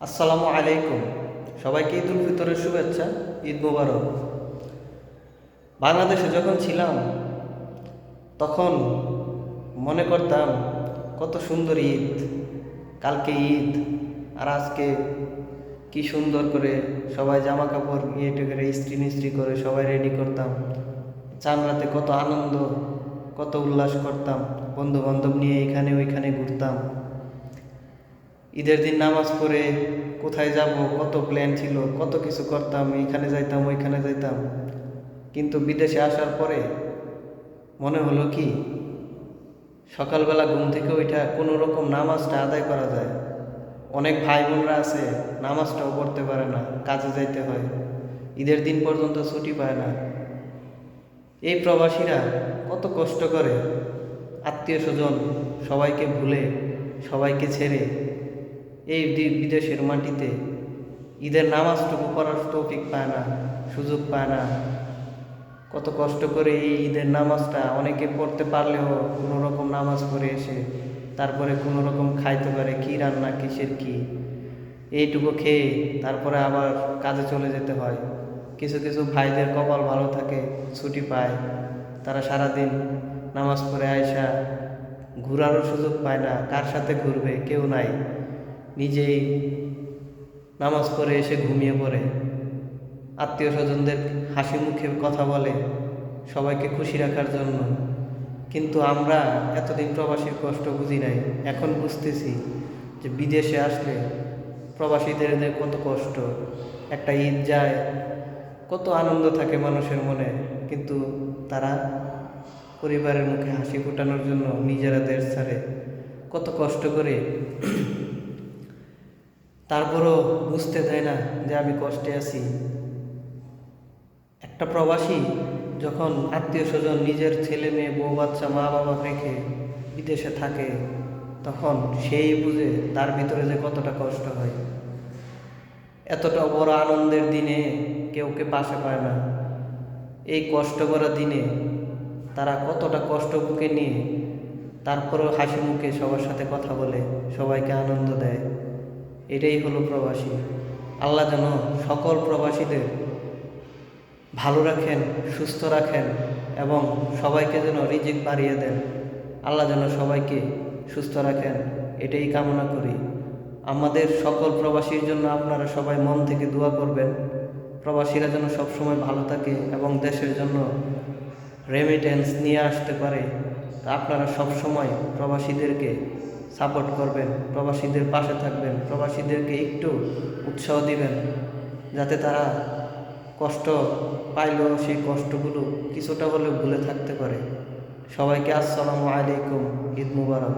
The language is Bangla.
আসসালামু আলাইকুম। সবাইকে ঈদ উল ফিতরের শুভেচ্ছা, ঈদ মোবারক। বাংলাদেশে যখন ছিলাম, তখন মনে করতাম, কত সুন্দর ঈদ, কালকে ঈদ, আর আজকে কি সুন্দর করে সবাই জামা কাপড় ইয়ে করে ইস্ত্রি মিস্ত্রি করে সবাই রেডি করতাম। চান রাতে কত আনন্দ, কত উল্লাস করতাম বন্ধু বান্ধব নিয়ে এখানে ওইখানে ঘুরতাম। ঈদের দিন নামাজ পড়ে কোথায় যাব, কত প্ল্যান ছিল, কত কিছু করতাম এইখানে যাইতাম, ওইখানে যাইতাম। কিন্তু বিদেশে আসার পরে মনে হলো কি, সকালবেলা ঘুম থেকে ওইটা কোনো রকম নামাজটা আদায় করা যায়। অনেক ভাই বোনরা আছে, নামাজটাও পড়তে পারে না, কাজে যাইতে হয়। ঈদের দিন পর্যন্ত ছুটি পায় না। এই প্রবাসীরা কত কষ্ট করে। আত্মীয় স্বজন সবাইকে ভুলে, সবাইকে ছেড়ে এই বিদেশের মাটিতে ঈদের নামাজটুকু পড়ার তৌফিক পায় না, সুযোগ পায় না। কত কষ্ট করে এই ঈদের নামাজটা অনেকে পড়তে পারলেও কোনো রকম নামাজ পড়ে এসে তারপরে কোনো রকম খাইতে পারে কী রান্না, কিসের কি? এইটুকু খেয়ে তারপরে আবার কাজে চলে যেতে হয়। কিছু কিছু ভাইদের কপাল ভালো থাকে, ছুটি পায়। তারা সারাদিন নামাজ পড়ে আয়সা ঘোরারও সুযোগ পায় না, কার সাথে ঘুরবে, কেউ নাই। নিজেই নামাজ পড়ে এসে ঘুমিয়ে পড়ে। আত্মীয় স্বজনদের হাসি মুখে কথা বলে সবাইকে খুশি রাখার জন্য। কিন্তু আমরা এতদিন প্রবাসীর কষ্ট বুঝি নাই। এখন বুঝতেছি যে বিদেশে আসলে প্রবাসীদের কত কষ্ট, একটা ঈদ যায়, কত আনন্দ থাকে মানুষের মনে। কিন্তু তারা পরিবারের মুখে হাসি ফোটানোর জন্য নিজেরা দেশ ছাড়ে। কত কষ্ট করে তারপরও বুঝতে দেয় না যে আমি কষ্টে আছি। একটা প্রবাসী যখন আত্মীয় স্বজন নিজের ছেলে মেয়ে, বউ বাচ্চা, মা বাবা রেখে বিদেশে থাকে, তখন সেই বুঝে তার ভিতরে যে কতটা কষ্ট হয়। এতটা বড় আনন্দের দিনে কেউ কে পাশে পায় না। এই কষ্ট করা দিনে তারা কতটা কষ্ট বুকে নিয়ে তারপরেও হাসি মুখে সবার সাথে কথা বলে, সবাইকে আনন্দ দেয়। এটাই হলো প্রবাসী। আল্লাহ যেন সকল প্রবাসীদের ভালো রাখেন, সুস্থ রাখেন এবং সবাইকে যেন রিজিক বাড়িয়ে দেন। আল্লাহ যেন সবাইকে সুস্থ রাখেন, এটাই কামনা করি। আমাদের সকল প্রবাসীর জন্য আপনারা সবাই মন থেকে দোয়া করবেন। প্রবাসীরা যেন সবসময় ভালো থাকে এবং দেশের জন্য রেমিটেন্স নিয়ে আসতে পারে। তা আপনারা সবসময় প্রবাসীদেরকে সাপোর্ট করবেন, প্রবাসীদের পাশে থাকবেন, প্রবাসীদেরকে একটু উৎসাহ দিবেন, যাতে তারা কষ্ট পাইলেও সেই কষ্টগুলো কিছুটা হলেও ভুলে থাকতে পারে। সবাইকে আসসালামু আলাইকুম, ঈদ মুবারক।